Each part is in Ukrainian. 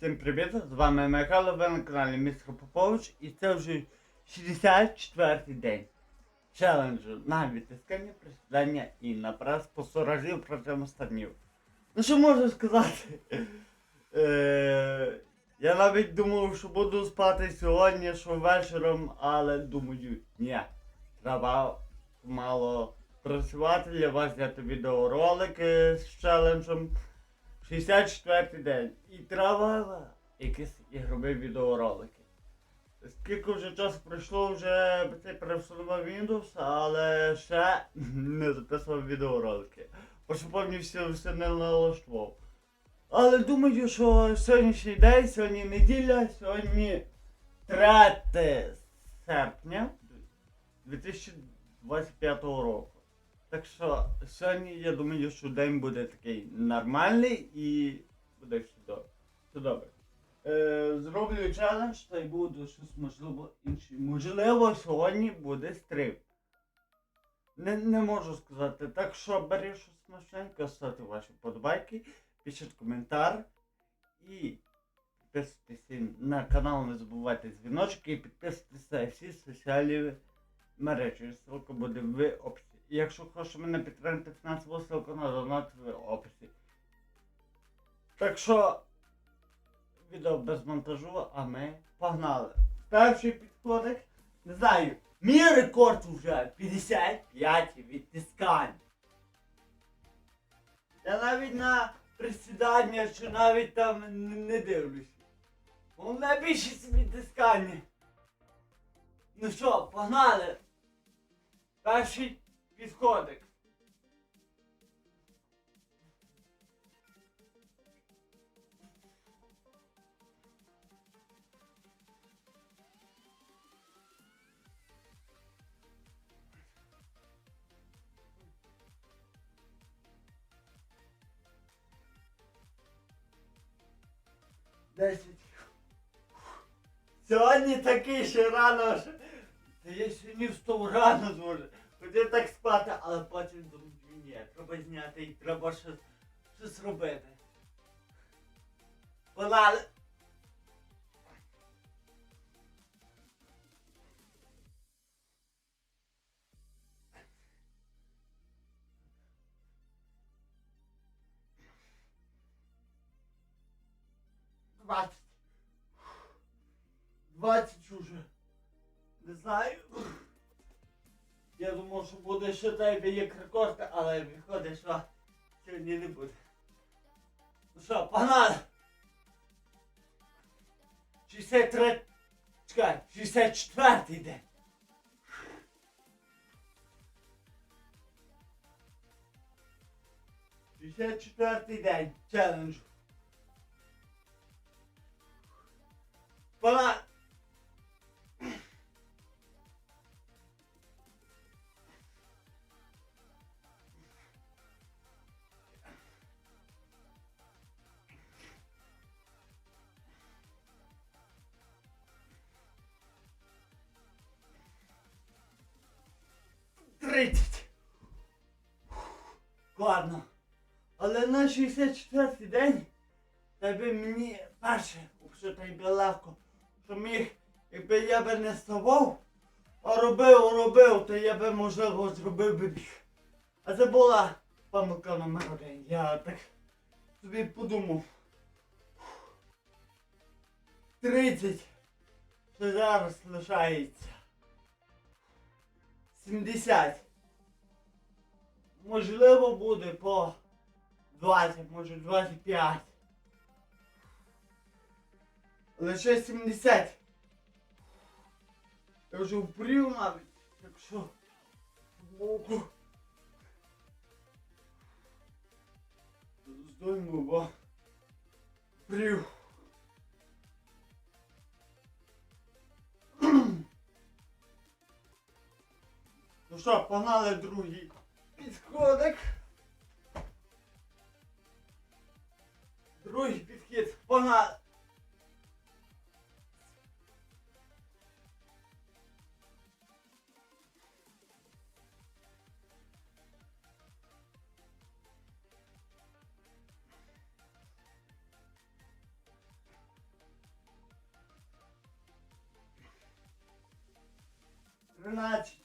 Всім привіт! З вами Михайло, ви на каналі Містер Попович і це вже 64-й день челенджу на відтискання, присідання і на прес по 40 разів протягом станів. Ну що можу сказати? Е, я навіть думав, що буду спати сьогодні, що вечором, але думаю, ні, треба мало працювати для вас зняти відеоролики з челенджем. 64 день. І треба якісь ігрові відеоролики. Скільки вже часу пройшло, вже цей перестановив Windows, але ще не записував відеоролики. Бо що повністю все не налаштував. Але думаю, що сьогоднішній день, сьогодні неділя, сьогодні 3 серпня 2025 року. Так що сьогодні я думаю, що день буде такий нормальний і буде добре. Все добре. Е, зроблю челендж та й буду щось можливо інше. Можливо, сьогодні буде стрим. Не, не можу сказати. Так що бери щось смачненьке, ставте ваші подобайки, пишіть коментар і підписуйтесь на канал, не забувайте дзвіночки і підписуйтесь на всі соціальні мережі. Ссылка буде в описі. Якщо хочете мене підтримати фінансово, ссылка на донат в описі. Так що відео без монтажу, а ми погнали. Перший підходик. Не знаю. Мій рекорд вже 55 відтискань. Я навіть на присідання чи навіть там не, не дивлюся. Головне більшість відтискання. Ну що, погнали! Перший підходик. Десять. Сьогодні такий ще рано. Та я сьогодні встав рано дуже. Хотів так спати, але потім думаю, ні, треба зняти і треба щось, щось робити. Погнали. Двадцять. Двадцять уже. Не знаю. Я думав, що буде ще тебе як рекорд, але виходить, що сьогодні не буде. Ну що, погнали! 63... Чекай, 64 день. Шістдесят четвертий день челенджу. Погнали! 64-й день тебе мені перше, що та й би легко, що міг, якби я би не ставав, а робив, робив, то я би можливо зробив би біг. А це була помилка номер один. Я так собі подумав. 30. Що зараз лишається. 70. Можливо буде по 20, може 25. Лише 70. Я вже впрів навіть, якщо боку. Здоймо, бо впрів. Ну що, погнали другий підходик. Другий підхід. Погнали. Тринадцять.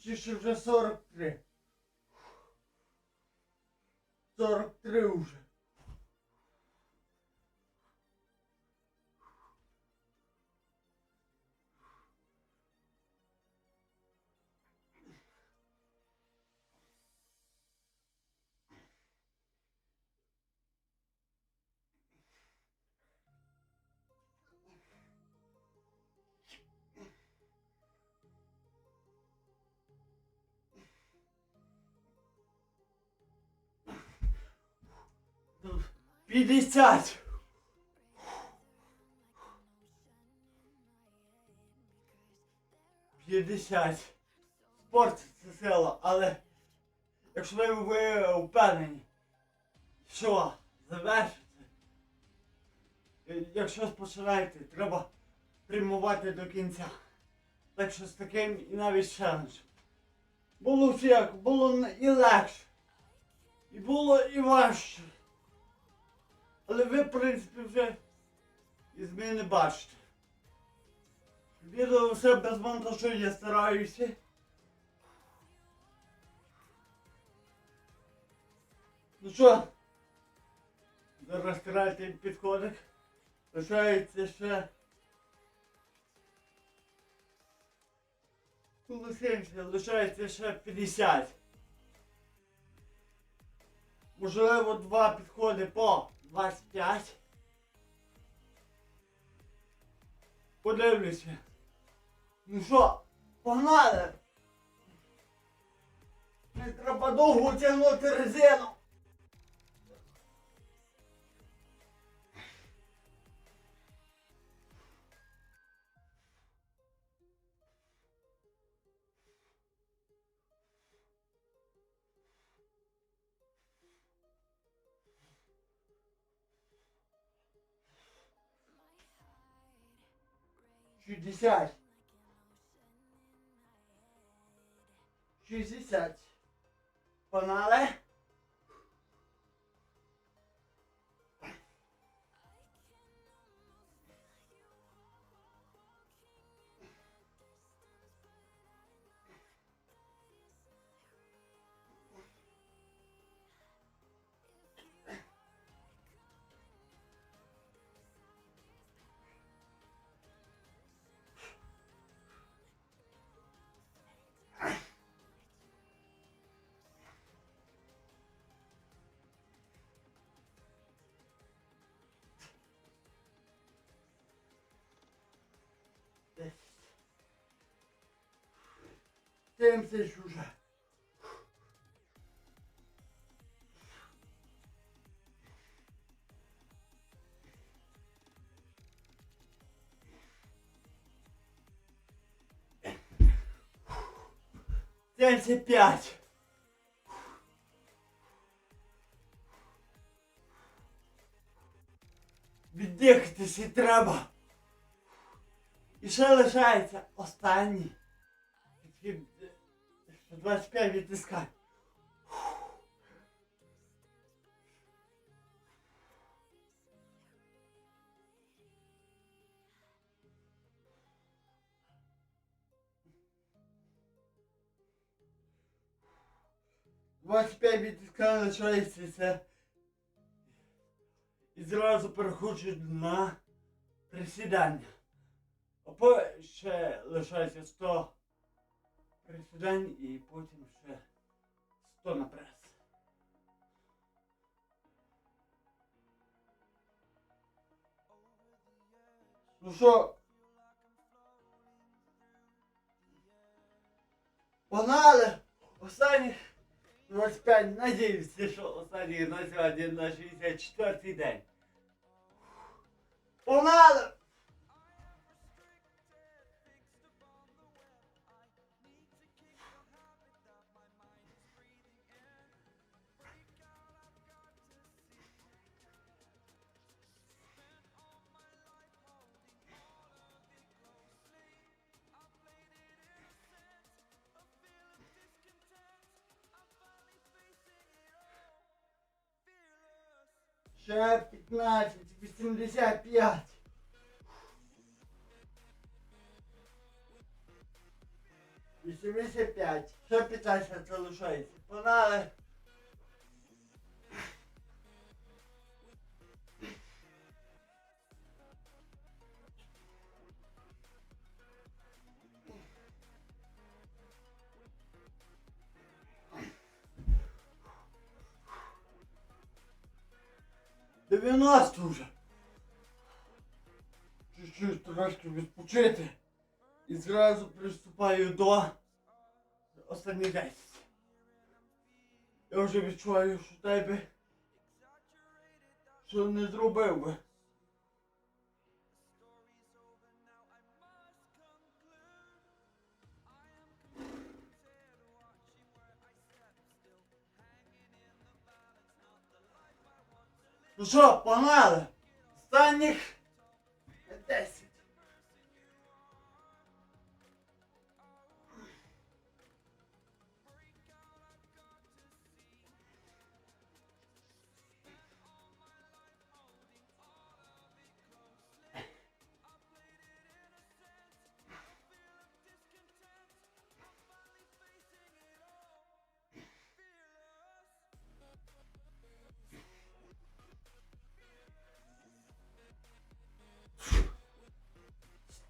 Ще вже сорок три. Сорок три вже. П'ятдесят. П'ятдесят. Спорт це сила, але якщо ви, ви впевнені, що завершите, якщо починаєте, треба прямувати до кінця. Так що з таким і навіть челенджем. Було всяко, було і легше. І було і важче. Але ви, в принципі, вже і зміни бачите. Відео все без монтажу я стараюся. Ну що? Зараз третій підходик. Лишається ще. 70, лишається ще 50. Можливо, два підходи по 25. Подивлюся. Ну що, погнали! Не треба довго тягнути резину. judicial, judicial, penal 70 уже. Семьдесят пять. Віддихатися треба. І ще лишається останній. Від, е, 25 відтискай. Двадцять п'ять відтискань це. І зразу переходжу на присідання. А ще лишається 100 присідань і потім ще 100 на прес. Ну що? Погнали! Останні 25, надіюся, що останній на сьогодні на 64-й день. Погнали! Ще 15, 85. 85. Ще 15 залишається. Погнали. Дев'яносто вже. Чуть-чуть трошки відпочити. І зразу приступаю до останніх 10. Я вже відчуваю, що тебе що не зробив би. Ну що, погнали? Останніх 10.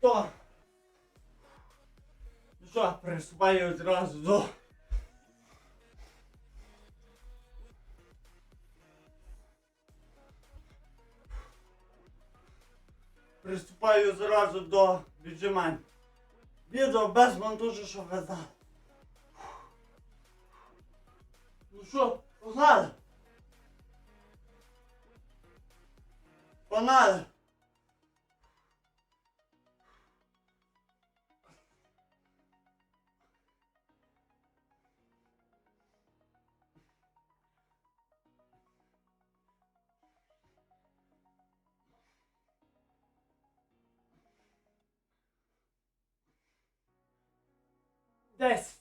Сто. Ну що, приступаю одразу до. Приступаю зразу до віджимань. Відео без монтажу, щоб ви знали. Ну що, погнали? Погнали! This.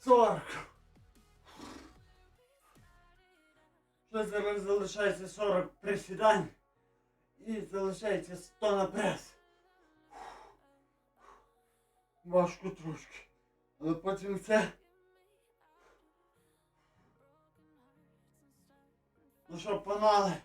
40. Зараз залишається 40 присідань і залишається 100 на прес. Важко трошки. Але потім це. Ну що, панали?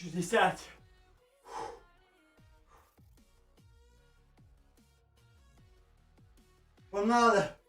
60. Погнали!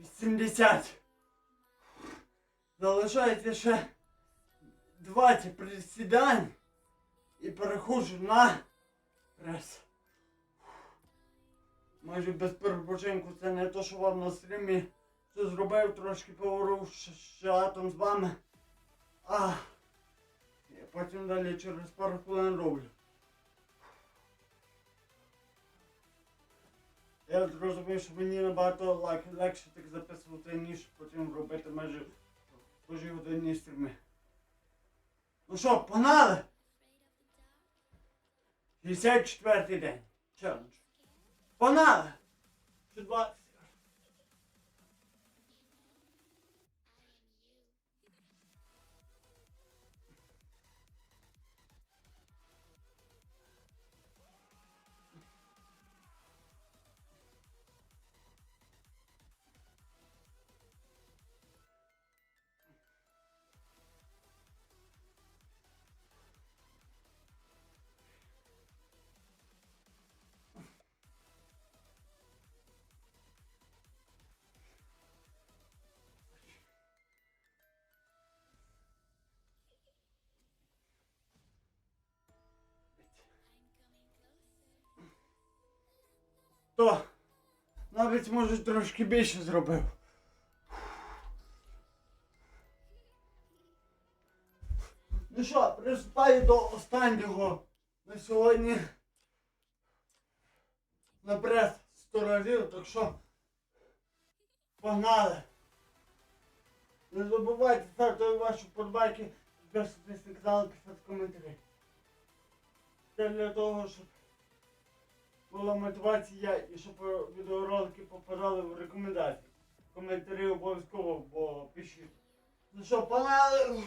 Вісімдесят. Залишається ще 20 присідань і переходжу на прес. Майже без перепочинку це не то, що вам на стрімі все зробив, трошки поговорив з чатом з вами. А потім далі через пару хвилин роблю. Я зрозумів, що мені набагато легше так записувати, ніж потім робити майже кожні годинні стріми. Ну що, погнали? 64 день. Челендж. Погнали! Ще 20. То навіть може трошки більше зробив. Ну що, приступаю до останнього на сьогодні. Наперед 100 разів, так що погнали. Не забувайте ставити ваші подбайки, підписуватись на канал, писати коментарі. Це для того, щоб була мотивація і щоб відеоролики попадали в рекомендації. Коментарі обов'язково, бо пишіть. Ну що, погнали!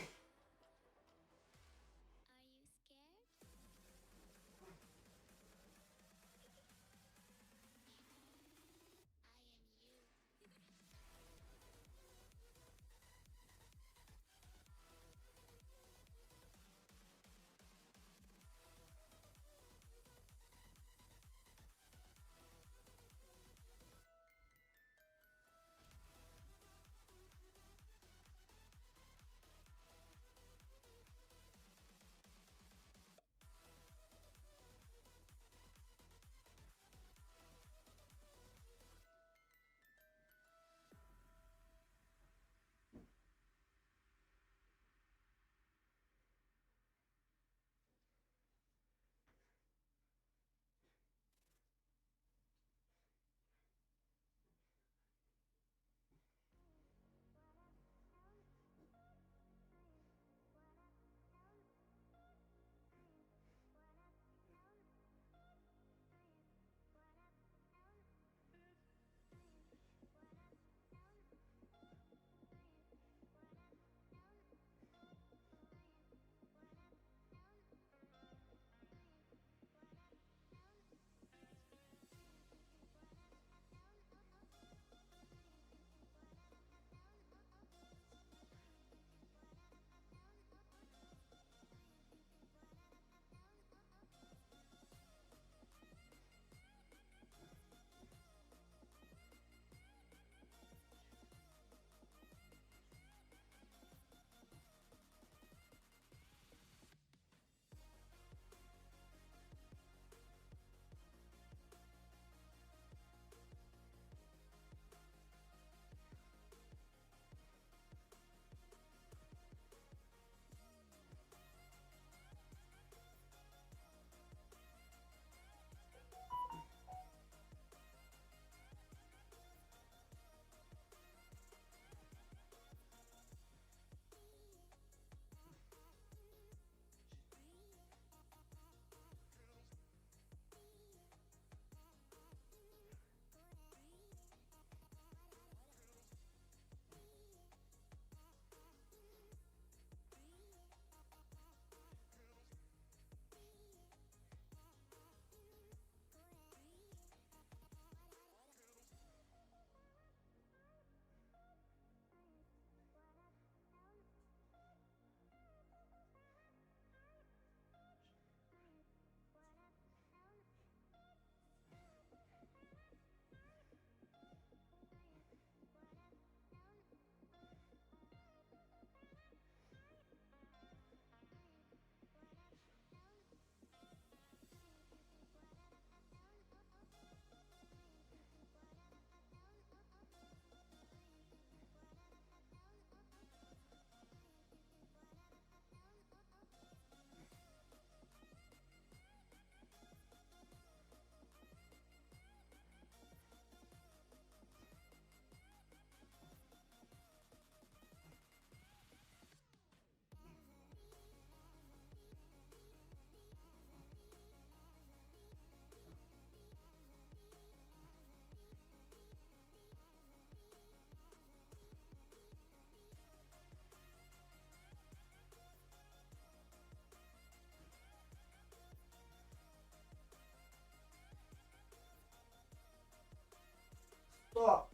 Сто.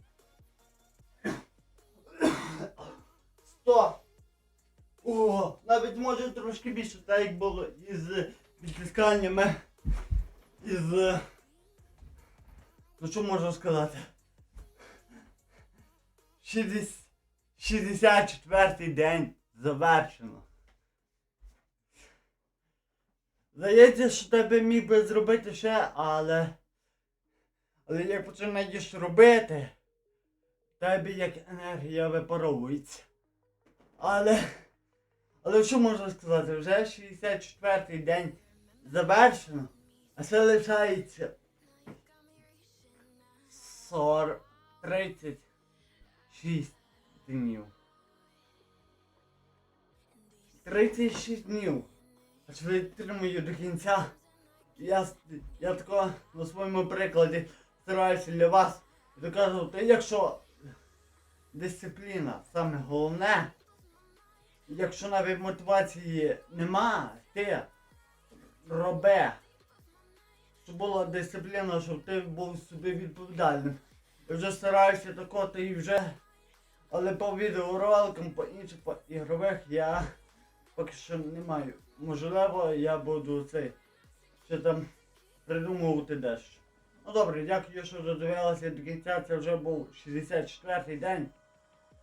Сто. О, навіть може трошки більше, так як було із відтисканнями. Із. Ну що можна сказати? 60 64-й день завершено. Здається, що тебе міг би зробити ще, але. Але як починаєш робити, тебе як енергія випаровується. Але. Але що можна сказати? Вже 64-й день завершено, а ще лишається 40, 36 днів. 36 днів. Аж витримую до кінця. Я, я тако на своєму прикладі стараюся для вас доказувати, якщо дисципліна саме головне, якщо навіть мотивації нема, ти роби. Щоб була дисципліна, щоб ти був собі відповідальним. Я вже стараюся тако, та і вже. Але по відеороликам, по інших по ігрових я поки що не маю. Можливо, я буду цей ще там придумувати дещо. Ну добре, дякую, що додивилися до кінця. Це вже був 64-й день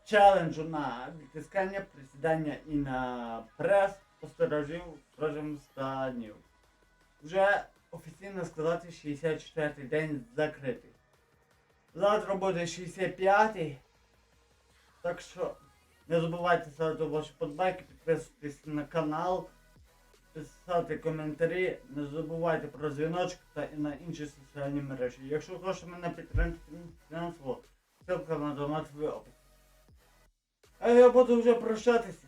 челенджу на відтискання, присідання і на прес посторожів протягом 100 днів. Вже офіційно сказати 64-й день закритий. Завтра буде 65-й. Так що не забувайте ставити ваші подбайки, підписуватись на канал, писати коментарі, не забувайте про дзвіночок та і на інші соціальні мережі. Якщо хочете мене підтримати фінансово, ссылка на донат в описі. А я буду вже прощатися.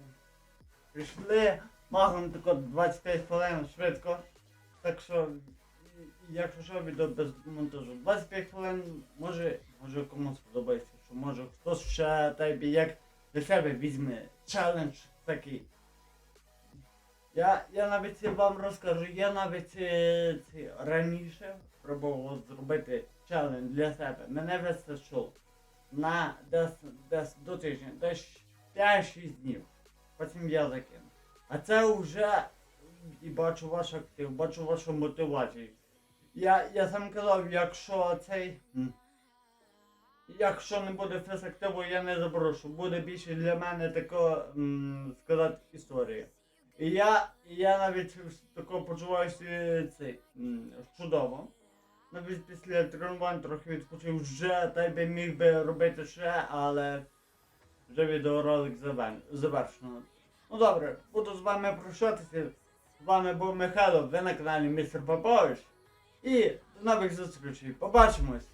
Прийшли магом тако 25 хвилин швидко. Так що, якщо що, відео без монтажу. 25 хвилин може, може комусь сподобається, що може хтось ще тебе як для себе візьме челендж такий. Я, я навіть вам розкажу, я навіть е, ці, раніше пробував зробити челендж для себе. Мене вистачило на десь, десь до тижня, десь 5-6 днів. Потім я закинув. А це вже і бачу ваш актив, бачу вашу мотивацію. Я, я сам казав, якщо цей. Якщо не буде фізактиву, я не заброшу. Буде більше для мене тако, сказати, історія. І я, я навіть тако почуваюся цей, чудово. Навіть після тренувань трохи відпочив вже, та й би міг би робити ще, але вже відеоролик завершено. Ну добре, буду з вами прощатися. З вами був Михайло, ви на каналі Містер Попович. І до нових зустрічей. Побачимось!